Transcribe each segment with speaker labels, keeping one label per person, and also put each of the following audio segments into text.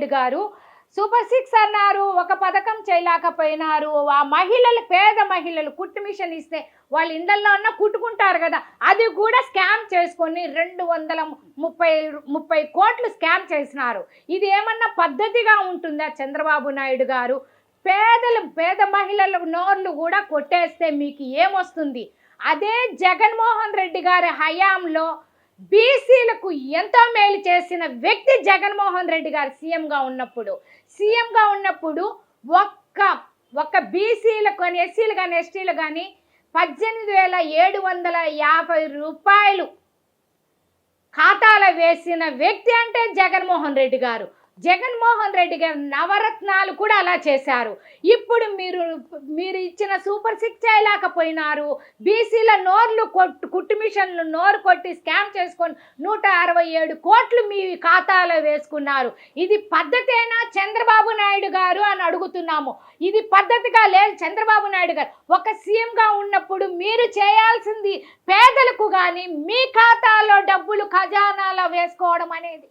Speaker 1: నాయుడు గారు super six అన్నారు ఒక పథకం చేయలేకపోయినారు. ఆ మహిళలు పేద మహిళలు కుట్టు మిషన్ ఇస్తే వాళ్ళు ఇందల్లో ఉన్న కుట్టుకుంటారు కదా అది కూడా స్కామ్ చేసుకొని రెండు వందల ముప్పై ముప్పై కోట్లు స్కామ్ చేసినారు. ఇది ఏమన్నా పద్ధతిగా ఉంటుందా చంద్రబాబు నాయుడు గారు? పేదలు పేద మహిళల నోర్లు కూడా కొట్టేస్తే మీకు ఏమొస్తుంది? అదే జగన్మోహన్ రెడ్డి గారి హయాంలో బీసీలకు ఎంతో మేలు చేసిన వ్యక్తి జగన్మోహన్ రెడ్డి గారు సీఎంగా ఉన్నప్పుడు సీఎంగా ఉన్నప్పుడు ఒక్క ఒక్క బీసీలకు కానీ ఎస్సీలు కానీ ఎస్టీలు కానీ పద్దెనిమిది వేల ఏడు వందల యాభై రూపాయలు ఖాతాలో వేసిన వ్యక్తి అంటే జగన్మోహన్ రెడ్డి గారు. జగన్మోహన్ రెడ్డి గారు నవరత్నాలు కూడా అలా చేశారు. ఇప్పుడు మీరు మీరు ఇచ్చిన సూపర్ సిక్స్ చేయలేకపోయినారు. బీసీల నోర్లు కొట్టు కుట్టు మిషన్లు నోరు కొట్టి స్కామ్ చేసుకొని నూట అరవై ఏడు కోట్లు మీ ఖాతాలో వేసుకున్నారు. ఇది పద్ధతేనా చంద్రబాబు నాయుడు గారు అని అడుగుతున్నాము. ఇది పద్ధతిగా లేదు చంద్రబాబు నాయుడు గారు. ఒక సీఎంగా ఉన్నప్పుడు మీరు చేయాల్సింది పేదలకు కానీ మీ ఖాతాలో డబ్బులు ఖజానాలో వేసుకోవడం అనేది.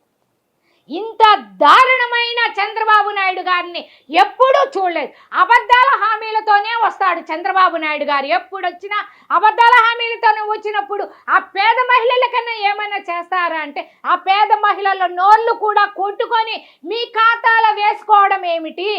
Speaker 1: ఇంత దారుణమైన చంద్రబాబు నాయుడు గారిని ఎప్పుడూ చూడలేదు. అబద్ధాల హామీలతోనే వస్తాడు చంద్రబాబు నాయుడు గారు. ఎప్పుడు వచ్చినా అబద్ధాల హామీలతోనే వచ్చినప్పుడు ఆ పేద మహిళల కన్నా ఏమైనా చేస్తారా అంటే ఆ పేద మహిళల నోళ్ళు కూడా కొట్టుకొని మీ ఖాతాలో వేసుకోవడం ఏమిటి?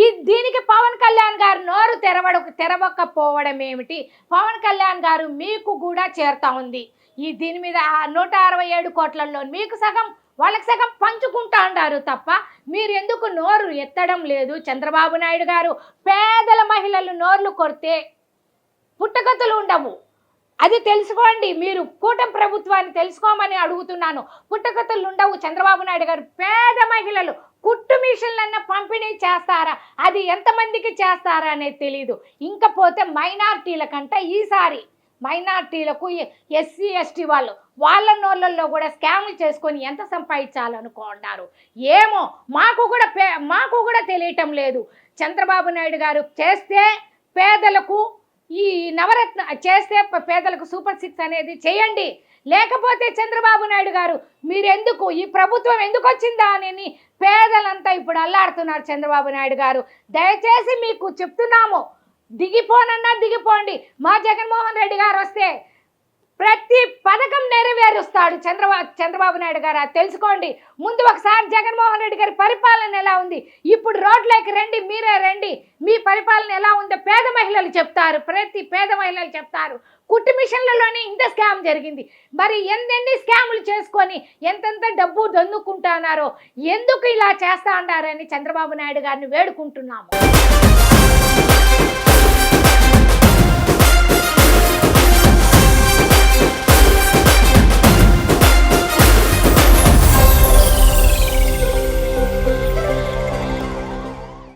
Speaker 1: ఈ దీనికి పవన్ కళ్యాణ్ గారు నోరు తెరవడ తెరవకపోవడం ఏమిటి? పవన్ కళ్యాణ్ గారు మీకు కూడా చేరుతా ఉంది. ఈ దీని మీద నూట అరవై ఏడు కోట్లలో మీకు సగం వాళ్ళకి సగం పంచుకుంటా అంటారు తప్ప మీరు ఎందుకు నోరు ఎత్తడం లేదు? చంద్రబాబు నాయుడు గారు పేదల మహిళలు నోర్లు కొడితే పుట్టగతులు ఉండవు. అది తెలుసుకోండి. మీరు కూటమి ప్రభుత్వాన్ని తెలుసుకోమని అడుగుతున్నాను. పుట్టగతులు ఉండవు. చంద్రబాబు నాయుడు గారు పేద మహిళలు కుట్టు మిషన్లన్న పంపిణీ చేస్తారా? అది ఎంతమందికి చేస్తారా అనేది తెలియదు ఇంకపోతే మైనార్టీల కంటే ఈసారి మైనార్టీలకు ఎస్సీ ఎస్టీ వాళ్ళు వాళ్ళ నోళ్ళల్లో కూడా స్కామ్లు చేసుకొని ఎంత సంపాదించాలనుకున్నారు? ఏమో మాకు కూడా పే మాకు కూడా తెలియటం లేదు. చంద్రబాబు నాయుడు గారు చేస్తే పేదలకు ఈ నవరత్న చేస్తే పేదలకు సూపర్ సిక్స్ అనేది చేయండి. లేకపోతే చంద్రబాబు నాయుడు గారు మీరెందుకు ఈ ప్రభుత్వం ఎందుకు వచ్చిందా అని పేదలంతా ఇప్పుడు అల్లాడుతున్నారు చంద్రబాబు నాయుడు గారు. దయచేసి మీకు చెప్తున్నాము. దిగిపోనన్నా దిగిపోండి. మా జగన్మోహన్ రెడ్డి గారు వస్తే ప్రతి పథకం నెరవేరుస్తాడు చంద్రబాబు చంద్రబాబు నాయుడు గారు. తెలుసుకోండి. ముందు ఒకసారి జగన్మోహన్ రెడ్డి గారి పరిపాలన ఎలా ఉంది? ఇప్పుడు రోడ్లోకి రండి మీరే రండి. మీ పరిపాలన ఎలా ఉందో పేద మహిళలు చెప్తారు. ప్రతి పేద మహిళలు చెప్తారు. కుట్టు మిషన్లలోనే ఇంత స్కామ్ జరిగింది. మరి ఎందెన్ని స్కాములు చేసుకొని ఎంతెంత డబ్బు దన్నుకుంటున్నారో ఎందుకు ఇలా చేస్తా అన్నారని చంద్రబాబు నాయుడు గారిని వేడుకుంటున్నాము.